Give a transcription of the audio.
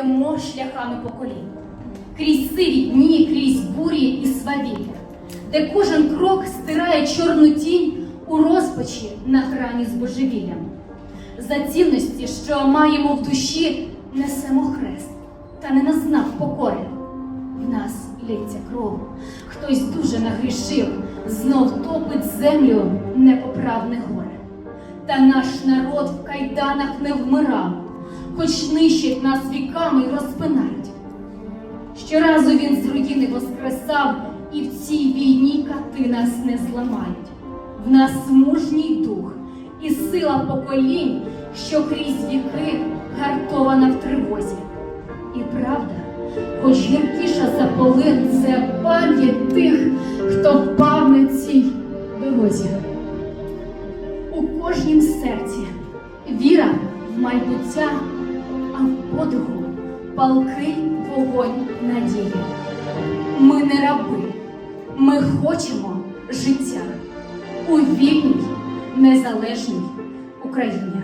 йдемо шляхами поколінь, крізь сиві дні, крізь бурі і свавілля, де кожен крок стирає чорну тінь у розпачі на грані з божевіллям. За цінності, що маємо в душі, несемо хрест, та не на знак покори. В нас лється кров, хтось дуже нагрішив, знов топить землю непоправне горе. Та наш народ в кайданах не вмирав, хоч нищать нас віками й розпинають. Щоразу він з руїни воскресав, і в цій війні кати нас не зламають. В нас мужній дух і сила поколінь, що крізь віки гартована в тривозі. І правда, хоч гіркіша за полин, це пам'ять тих, хто впав на цій дорозі. У кожнім серці віра в майбуття, подиху палкий вогонь надії. Ми не раби, ми хочемо життя у вільній, незалежній Україні.